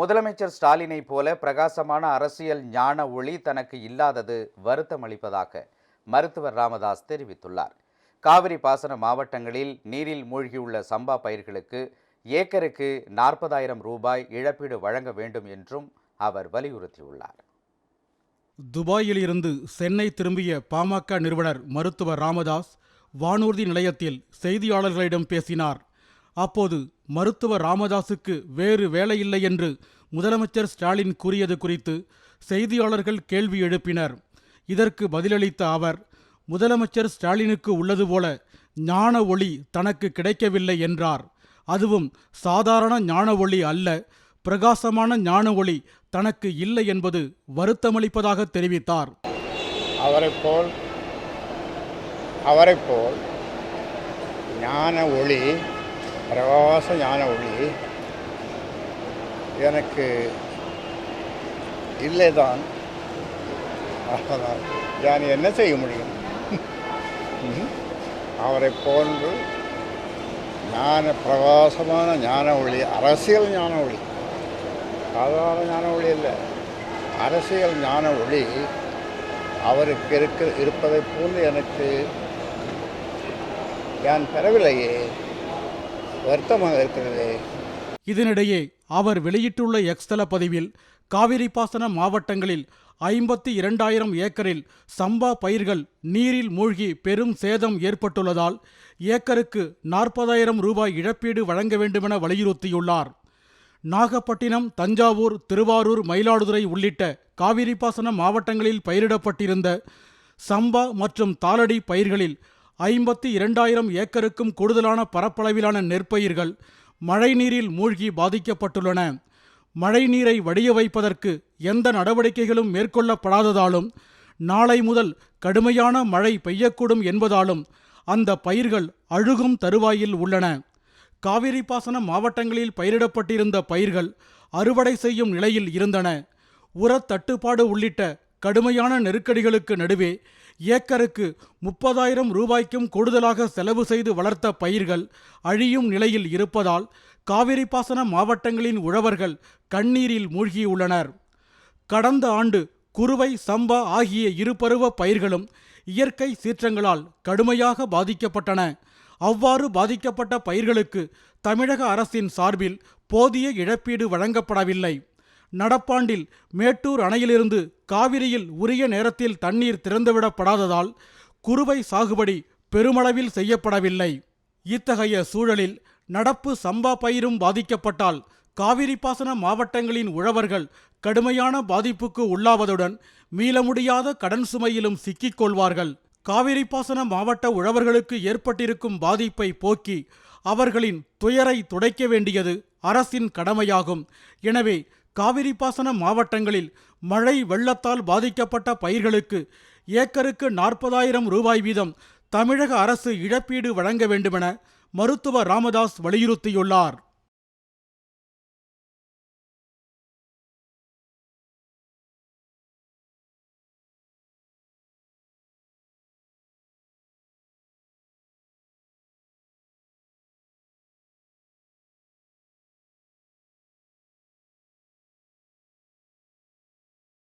முதலமைச்சர் ஸ்டாலினை போல பிரகாசமான அரசியல் ஞான ஒளி தனக்கு இல்லாதது வருத்தமளிப்பதாக மருத்துவர் ராமதாஸ் தெரிவித்துள்ளார். காவிரி பாசன மாவட்டங்களில் நீரில் மூழ்கியுள்ள சம்பா பயிர்களுக்கு ஏக்கருக்கு நாற்பதாயிரம் ரூபாய் இழப்பீடு வழங்க வேண்டும் என்றும் அவர் வலியுறுத்தியுள்ளார். துபாயில் இருந்து சென்னை திரும்பிய பாமக நிறுவனர் மருத்துவர் ராமதாஸ் வானூர்தி நிலையத்தில் செய்தியாளர்களிடம் பேசினார். அப்போது மருத்துவர் ராமதாசுக்கு வேறு வேலையில்லை என்று முதலமைச்சர் ஸ்டாலின் கூறியது குறித்து செய்தியாளர்கள் கேள்வி எழுப்பினர். இதற்கு பதிலளித்த அவர் முதலமைச்சர் ஸ்டாலினுக்கு உள்ளது போல ஞான ஒளி தனக்கு கிடைக்கவில்லை என்றார். அதுவும் சாதாரண ஞான ஒளி அல்ல பிரகாசமான ஞான ஒளி தனக்கு இல்லை என்பது வருத்தமளிப்பதாக தெரிவித்தார். அவரை போல் அவரை போல் ஞான ஒளி பிரகாச ஞான ஒளி. எனக்கு இல்லைதான். அதனால் நான் என்ன செய்ய முடியும்? அவரை போன்று ஞான பிரகாசமான ஞான ஒளி அரசியல் ஞான ஒளி. சாதாரண ஞான ஒளி இல்லை அரசியல் ஞான ஒளி அவருக்கு இருக்க இருப்பதை போன்று எனக்கு நான் பெறவில்லையே? வருத்தமாக இருக்கிறது. இதனிடையே அவர் வெளியிட்டுள்ள எக்ஸ்தல பதிவில் காவிரி பாசன மாவட்டங்களில் ஐம்பத்தி இரண்டாயிரம் ஏக்கரில் சம்பா பயிர்கள் நீரில் மூழ்கி பெரும் சேதம் ஏற்பட்டுள்ளதால் ஏக்கருக்கு நாற்பதாயிரம் ரூபாய் இழப்பீடு வழங்க வேண்டுமென வலியுறுத்தியுள்ளார். நாகப்பட்டினம் தஞ்சாவூர் திருவாரூர் மயிலாடுதுறை உள்ளிட்ட காவிரி பாசன மாவட்டங்களில் பயிரிடப்பட்டிருந்த சம்பா மற்றும் தாளடி பயிர்களில் ஐம்பத்தி இரண்டாயிரம் ஏக்கருக்கும் கூடுதலான பரப்பளவிலான நெற்பயிர்கள் மழைநீரில் மூழ்கி பாதிக்கப்பட்டுள்ளன. மழைநீரை வடிய வைப்பதற்கு எந்த நடவடிக்கைகளும் மேற்கொள்ளப்படாததாலும் நாளை முதல் கடுமையான மழை பெய்யக்கூடும் என்பதாலும் அந்த பயிர்கள் அழுகும் தருவாயில் உள்ளன. காவிரி பாசன மாவட்டங்களில் பயிரிடப்பட்டிருந்த பயிர்கள் அறுவடை செய்யும் நிலையில் இருந்தன. உரத் தட்டுப்பாடு உள்ளிட்ட கடுமையான நெருக்கடிகளுக்கு நடுவே ஏக்கருக்கு முப்பதாயிரம் ரூபாய்க்கும் கூடுதலாக செலவு செய்து வளர்த்த பயிர்கள் அழியும் நிலையில் இருப்பதால் காவிரி பாசன மாவட்டங்களின் உழவர்கள் கண்ணீரில் மூழ்கியுள்ளனர். கடந்த ஆண்டு குறுவை சம்பா ஆகிய இருபருவ பயிர்களும் இயற்கை சீற்றங்களால் கடுமையாக பாதிக்கப்பட்டன. அவ்வாறு பாதிக்கப்பட்ட பயிர்களுக்கு தமிழக அரசின் சார்பில் போதிய இழப்பீடு வழங்கப்படவில்லை. நடப்பாண்டில் மேட்டூர் அணையிலிருந்து காவிரியில் உரிய நேரத்தில் தண்ணீர் திறந்துவிடப்படாததால் குறுவை சாகுபடி பெருமளவில் செய்யப்படவில்லை. இத்தகைய சூழலில் நடப்பு சம்பா பயிரும் பாதிக்கப்பட்டால் காவிரி பாசன மாவட்டங்களின் உழவர்கள் கடுமையான பாதிப்புக்கு உள்ளாவதுடன் மீள முடியாத கடன் சுமையிலும் சிக்கிக் கொள்வார்கள். காவிரி பாசன மாவட்ட உழவர்களுக்கு ஏற்பட்டிருக்கும் பாதிப்பை போக்கி அவர்களின் துயரை துடைக்க வேண்டியது அரசின் கடமையாகும். எனவே காவிரி பாசன மாவட்டங்களில் மழை வெள்ளத்தால் பாதிக்கப்பட்ட பயிர்களுக்கு ஏக்கருக்கு நாற்பதாயிரம் ரூபாய் வீதம் தமிழக அரசு இழப்பீடு வழங்க வேண்டுமென மருத்துவர் ராமதாஸ் வலியுறுத்தியுள்ளார்.